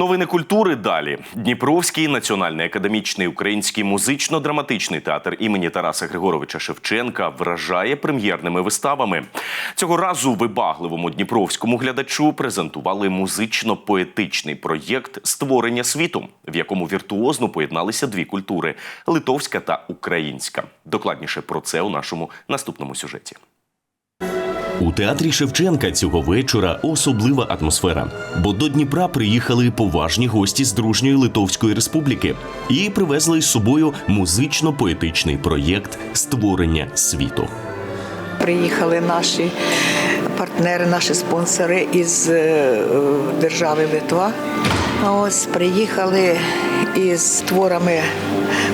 Новини культури далі. Дніпровський національний академічний український музично-драматичний театр імені Тараса Григоровича Шевченка вражає прем'єрними виставами. Цього разу вибагливому дніпровському глядачу презентували музично-поетичний проєкт створення світу, в якому віртуозно поєдналися дві культури литовська та українська. Докладніше про це у нашому наступному сюжеті. У театрі Шевченка цього вечора особлива атмосфера, бо до Дніпра приїхали поважні гості з дружньої Литовської республіки і привезли з собою музично-поетичний проєкт створення світу. Приїхали наші партнери, наші спонсори із е, держави Литва. Ось приїхали із творами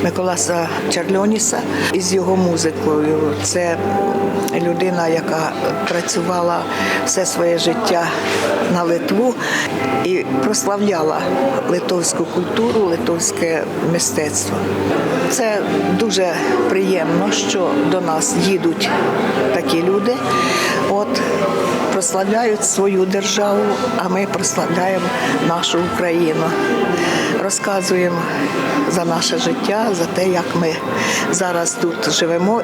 Миколаса Чарльоніса із його музикою. Це людина, яка працювала все своє життя на Литву і прославляла литовську культуру, литовське мистецтво. Це дуже приємно, що до нас їдуть такі люди. От прославляють свою державу, а ми прославляємо нашу Україну. Розказуємо за наше життя, за те, як ми зараз тут живемо.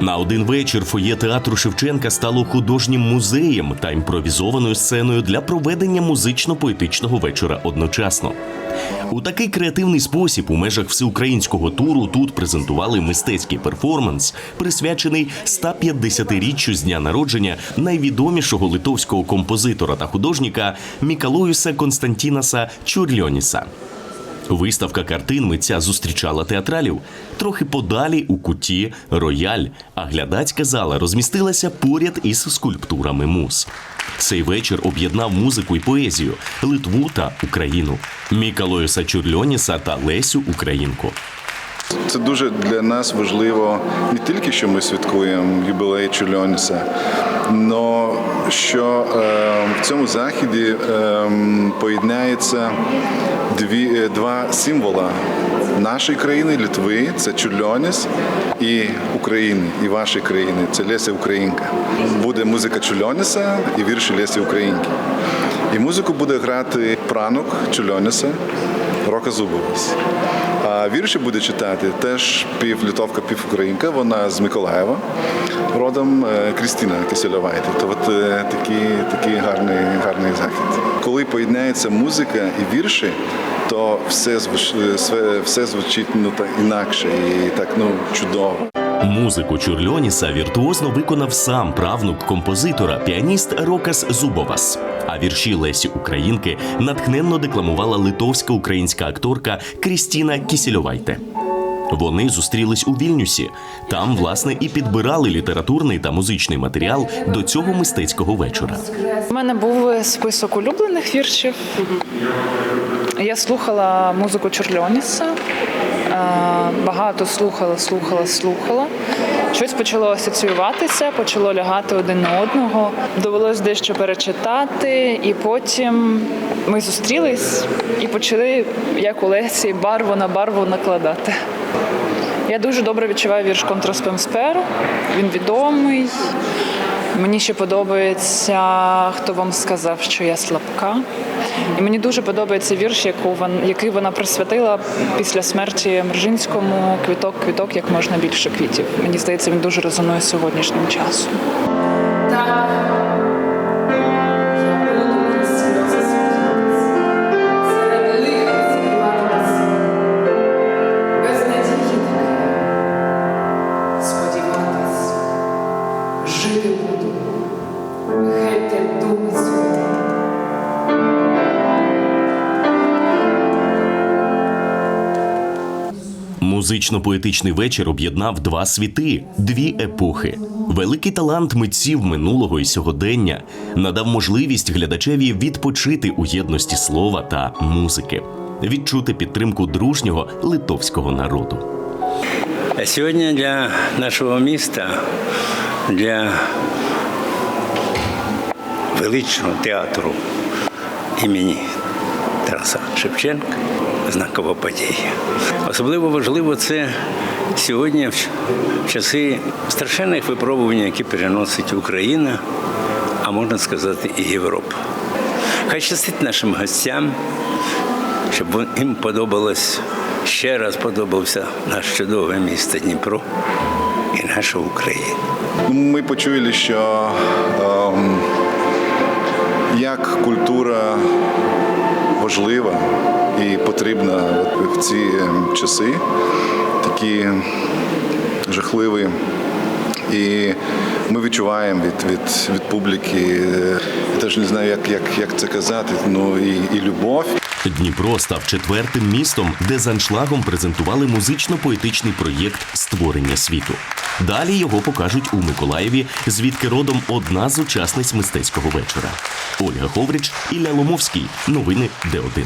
На один вечір фоє театру Шевченка стало художнім музеєм та імпровізованою сценою для проведення музично-поетичного вечора одночасно. У такий креативний спосіб у межах всеукраїнського туру тут презентували мистецький перформанс, присвячений 150-річчю з дня народження найвідомішого литовського композитора та художника Мікалоюса Константінаса Чурльоніса. Виставка картин митця зустрічала театралів. Трохи подалі у куті рояль, а глядацька зала розмістилася поряд із скульптурами мус. Цей вечір об'єднав музику і поезію, Литву та Україну, Мікалоюса Чурльоніса та Лесю Українку. Це дуже для нас важливо не тільки що ми святкуємо юбілей Чульоніса, але що е, в цьому заході е, поєднається дві, е, два символа нашої країни, Литви, це Чульоніс, і України, і вашої країни, це Леся Українка. Буде музика Чульоніса і вірші Лесі Українки. І музику буде грати пранок Чульоніса, Рока Зубовець. А вірші буде читати теж півлітовка, півукраїнка, вона з Миколаєва, родом е, Крістіна Кисельовайте. То от е, такий, такий гарний, гарний захід. Коли поєднається музика і вірші, то все звуч, все, все звучить ну, так інакше і так ну, чудово. Музику Чурльоніса віртуозно виконав сам правнук композитора, піаніст Рокас Зубовас. А вірші Лесі Українки натхненно декламувала литовська українська акторка Крістіна Кісільовайте. Вони зустрілись у Вільнюсі. Там, власне, і підбирали літературний та музичний матеріал до цього мистецького вечора. У мене був список улюблених віршів. Я слухала музику Чорльоніса. Е, Багато слухала, слухала, слухала. Щось почало асоціюватися, почало лягати один на одного. Довелось дещо перечитати, і потім ми зустрілись і почали, як у Лесі, барву на барву накладати. Я дуже добре відчуваю вірш Контраспем Сперу. Він відомий. Мені ще подобається, хто вам сказав, що я слабка. І мені дуже подобається вірш, яку який вона присвятила після смерті Мержинському квіток, квіток, як можна більше квітів. Мені здається, він дуже резонує сьогоднішнім часом. Музично-поетичний вечір об'єднав два світи, дві епохи. Великий талант митців минулого і сьогодення надав можливість глядачеві відпочити у єдності слова та музики, відчути підтримку дружнього литовського народу. Сьогодні для нашого міста, для величного театру імені Тараса Шевченка знакова подія. Особливо важливо це сьогодні, в часи страшенних випробувань, які переносить Україна, а можна сказати, і Європа. Хай щастить нашим гостям, щоб їм подобалось, ще раз подобався наш чудове місто Дніпро і наша Україна. Ми почули, що ем, як культура важлива і потрібна в ці ем, часи, такі жахливі. І ми відчуваємо від, від, від публіки, е, я теж не знаю, як, як, як це казати, ну і, і любов, Дніпро став четвертим містом, де з аншлагом презентували музично-поетичний проєкт Створення світу. Далі його покажуть у Миколаєві, звідки родом одна з учасниць мистецького вечора. Ольга Ховрич, Ілля Ломовський. Новини Д1.